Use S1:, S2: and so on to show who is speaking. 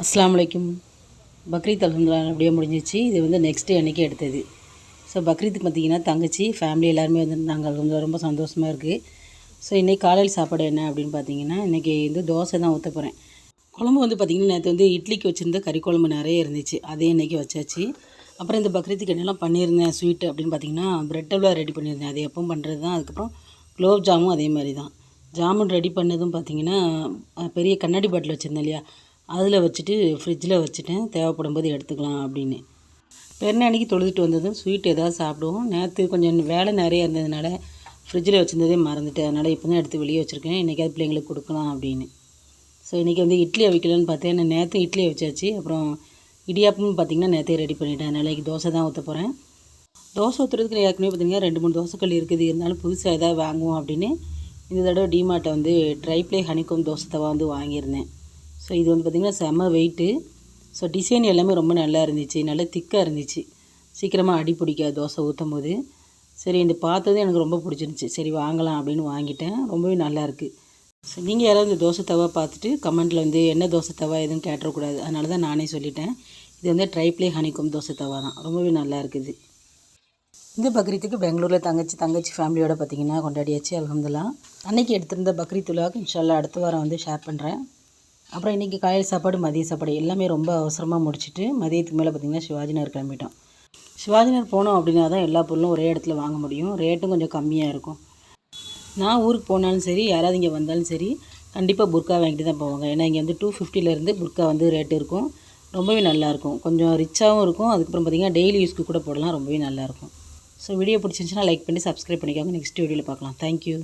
S1: அஸ்லாம் வலைக்கும் பக்ரீத் அல்ஹம்துலில்லாஹ் அப்படியே முடிஞ்சிச்சு. இது வந்து நெக்ஸ்ட் டே அன்றைக்கி எடுத்தது. ஸோ பக்ரீத்துக்கு பார்த்தீங்கன்னா தங்கச்சி ஃபேமிலி எல்லாருமே வந்துருந்தாங்க. அது வந்து ரொம்ப சந்தோஷமாக இருக்குது ஸோ இன்றைக்கி காலையில் சாப்பாடு என்ன அப்படின்னு பார்த்தீங்கன்னா இன்றைக்கி வந்து தோசை தான் ஊற்ற போகிறேன் குழம்பு வந்து பார்த்திங்கன்னா நேற்று வந்து இட்லிக்கு வச்சுருந்த கறி குழம்பு நிறைய இருந்துச்சு. அதே இன்றைக்கி வச்சாச்சு. அப்புறம் இந்த பக்ரீத்துக்கு என்னெல்லாம் பண்ணியிருந்தேன் ஸ்வீட்டு அப்படின்னு பார்த்தீங்கன்னா பிரெட் அல்வா ரெடி பண்ணியிருந்தேன் அது எப்பவும் பண்ணுறது தான். அதுக்கப்புறம் குலோப் ஜாமும் அதே மாதிரி தான். ஜாமுன் ரெடி பண்ணதும் பார்த்தீங்கன்னா பெரிய கண்ணாடி பாட்டில் வச்சுருந்தேன் இல்லையா? அதில் வச்சுட்டு ஃப்ரிட்ஜில் வச்சுட்டேன் தேவைப்படும் போது எடுத்துக்கலாம் அப்படின்னு. பெருநாளைக்கு தொழுதுட்டு வந்ததும் ஸ்வீட் ஏதாவது சாப்பிடுவோம். நேற்று கொஞ்சம் வேலை நிறைய இருந்ததுனால ஃப்ரிட்ஜில் வச்சுருந்ததே மறந்துட்டேன். அதனால் இப்போ தான் எடுத்து வெளியே வச்சுருக்கேன். இன்றைக்காவது பிள்ளைங்களுக்கு கொடுக்கலாம் அப்படின்னு. ஸோ இன்றைக்கி வந்து இட்லி அவிக்கலன்னு பார்த்தேன். நான் நேற்று இட்லி வச்சாச்சு அப்புறம் இடியாப்பம்னு பார்த்தீங்கன்னா நேற்றே ரெடி பண்ணிட்டேன். நாளைக்கு தோசை தான் ஊற்ற போகிறேன் தோசை ஊற்றுறதுக்கு ஏற்கனவே பார்த்தீங்கன்னா ரெண்டு மூணு தோசைக்கல் இருக்குது. இருந்தாலும் புதுசாக எதாவது வாங்குவோம் அப்படின்னு. இந்த தடவை டிமார்ட்டை வந்து tri ply honeycomb dosa tawa வந்து வாங்கியிருந்தேன். ஸோ இது வந்து பார்த்திங்கன்னா செம்ம வெயிட்டு ஸோ டிசைன் எல்லாமே ரொம்ப நல்லா இருந்துச்சு. நல்லா திக்காக இருந்துச்சு. சீக்கிரமாக அடி பிடிக்காது தோசை ஊற்றும் போது சரி இந்த பார்த்தது எனக்கு ரொம்ப பிடிச்சிருந்துச்சி. சரி வாங்கலாம் அப்படின்னு வாங்கிட்டேன். ரொம்பவே நல்லா இருக்குது ஸோ நீங்கள் யாராவது இந்த தோசை தவா பார்த்துட்டு கமெண்ட்டில் வந்து என்ன தோசை தவா எதுவும் கேட்டக்கூடாது அதனால தான் நானே சொல்லிட்டேன். இது வந்து ட்ரை ஹனிக்கும் தோசை தவா தான். ரொம்பவே நல்லா இருக்குது. இந்த பக்ரீத்துக்கு பெங்களூரில் தங்கச்சி தங்கச்சி ஃபேமிலியோடு பார்த்தீங்கன்னா கொண்டாடியாச்சு. அலமதுல்லாம் அன்னைக்கு எடுத்திருந்த பக்ரீத் உலாவுக்கு இன்ஷால்லா அடுத்த வாரம் வந்து ஷேர் பண்ணுறேன் அப்புறம் இன்றைக்கி காலையில் சாப்பாடு மதிய சாப்பாடு எல்லாமே ரொம்ப அவசரமாக முடிச்சுட்டு மதியத்துக்கு மேலே பார்த்திங்கன்னா சிவாஜி நகர் கிளம்பிட்டோம். சிவாஜி நகர் போனோம் அப்படின்னா தான் எல்லா பொருளும் ஒரே இடத்துல வாங்க முடியும். ரேட்டும் கொஞ்சம் கம்மியாக இருக்கும். நான் ஊருக்கு போனாலும் சரி யாராவது இங்கே வந்தாலும் சரி கண்டிப்பாக புர்க்கா வாங்கிட்டு தான் போவாங்க. ஏன்னா இங்கே வந்து டூ ஃபிஃப்டிலேருந்து புர்க்கா வந்து ரேட் இருக்கும். ரொம்பவே நல்லாயிருக்கும் கொஞ்சம் ரிச்சாகவும் இருக்கும். அதுக்கப்புறம் பார்த்திங்கன்னா டெய்லி யூஸ்க்கு கூட போடலாம். ரொம்பவே நல்லாயிருக்கும் ஸோ வீடியோ பிடிச்சிருந்துச்சுன்னா லைக் பண்ணி சப்ஸ்கிரைப் பண்ணிக்கோங்க. நெக்ஸ்ட் வீடியோவில் பார்க்கலாம் தேங்க்யூ